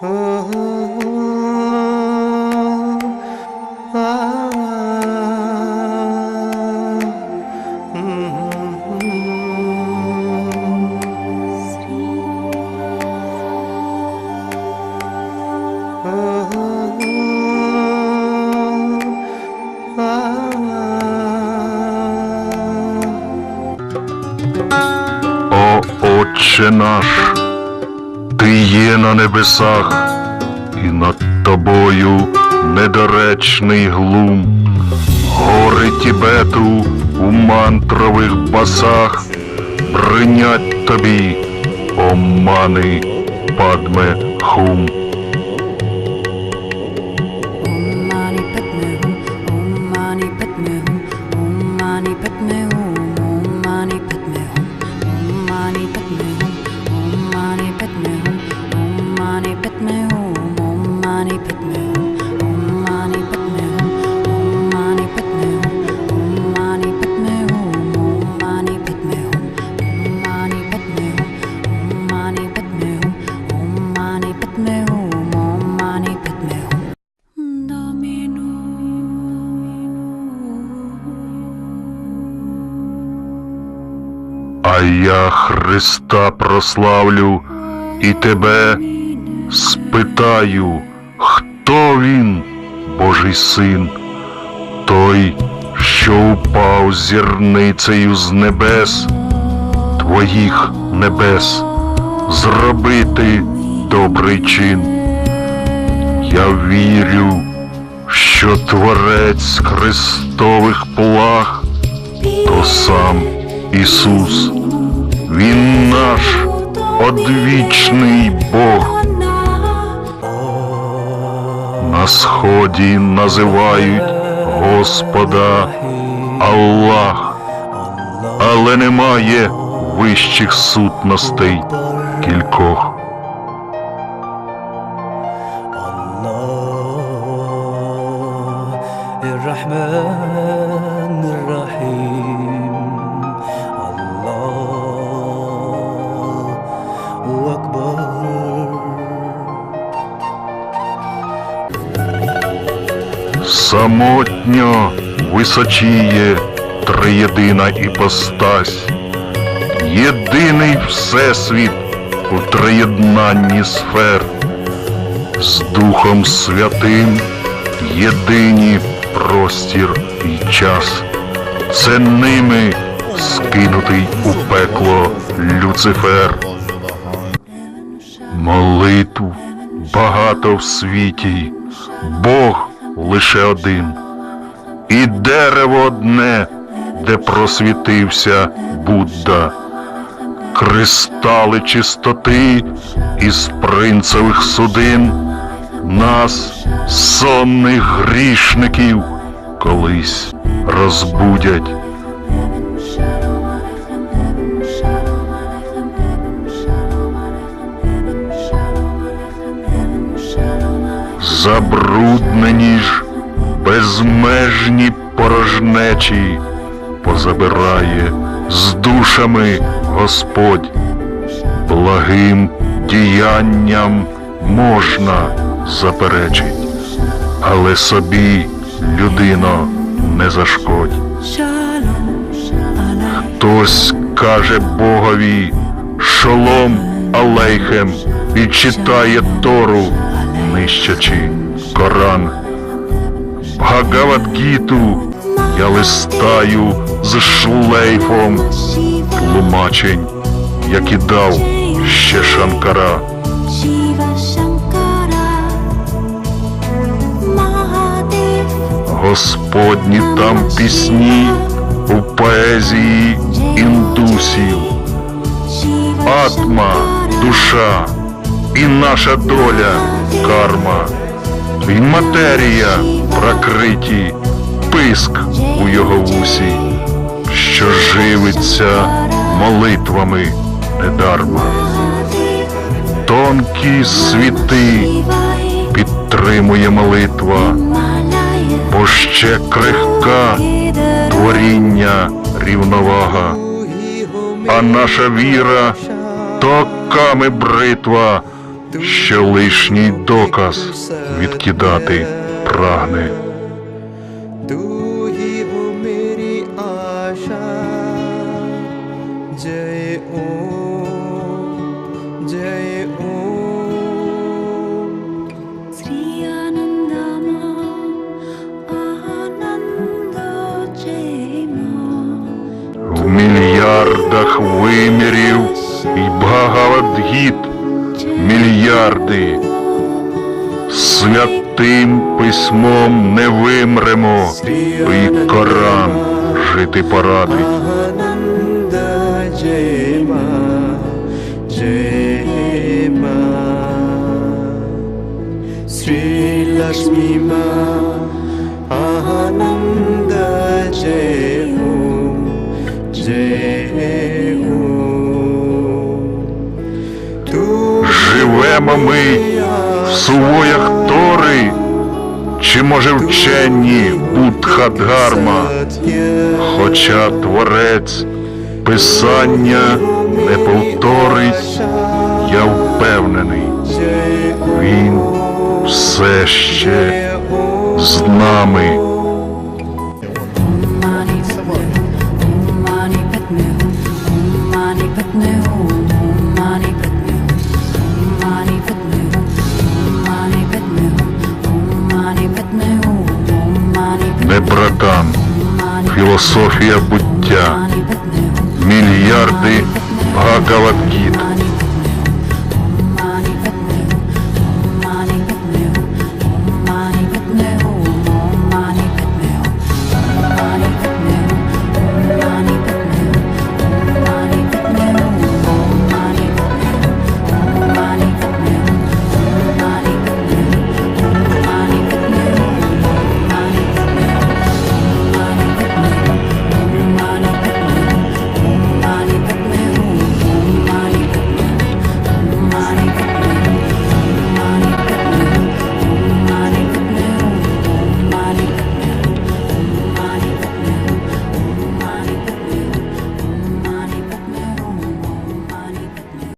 О Отче наш, Ти є на небесах, і над тобою недоречний глум, гори Тібету у мантрових басах бринять тобі, омани падме хум. Я Христа прославлю і тебе спитаю, хто він, Божий син, той, що упав зірницею з небес, твоїх небес, зробити добрий чин. Я вірю, що Творець Христових плаг, то сам Ісус, одвічний Бог. На сході називають Господа Аллах, але немає вищих сутностей кількох. Самотньо височіє триєдина іпостась, єдиний всесвіт у триєднанні сфер, з Духом Святим єдині простір і час. Це ними скинутий у пекло Люцифер. Молитв багато в світі, Бог лише один, і дерево одне, де просвітився Будда, кристали чистоти із принцевих судин, нас, сонних грішників, колись розбудять. Забруднені ж безмежні порожнечі позабирає з душами Господь. Благим діянням можна заперечить, але собі людино не зашкодь. Хтось каже Богові шолом алейхем і читає Тору, нищачи Коран. Бхагавадгіту я листаю з шлейфом тлумачень, як і дав ще Шанкара. Господні там пісні у поезії індусів. Атма, душа і наша доля карма. І матерія прокриті, писк у його вусі, що живиться молитвами недарма. Тонкі світи підтримує молитва, бо ще крихка творіння рівновага, а наша віра то бритва, Ще лишній доказ відкидати прагне. В мільярдах вимірів і багавадгіт мільярди. Святим письмом не вимремо, і Коран жити порадить. Sri Lashmi Ma Ahananda Jai живемо ми в сувоях тори, чи, може, вчені Будхадгарма, хоча творець писання не повторить, я впевнений, він все ще з нами. Філософія буття, мільярди Бхагавадгіт,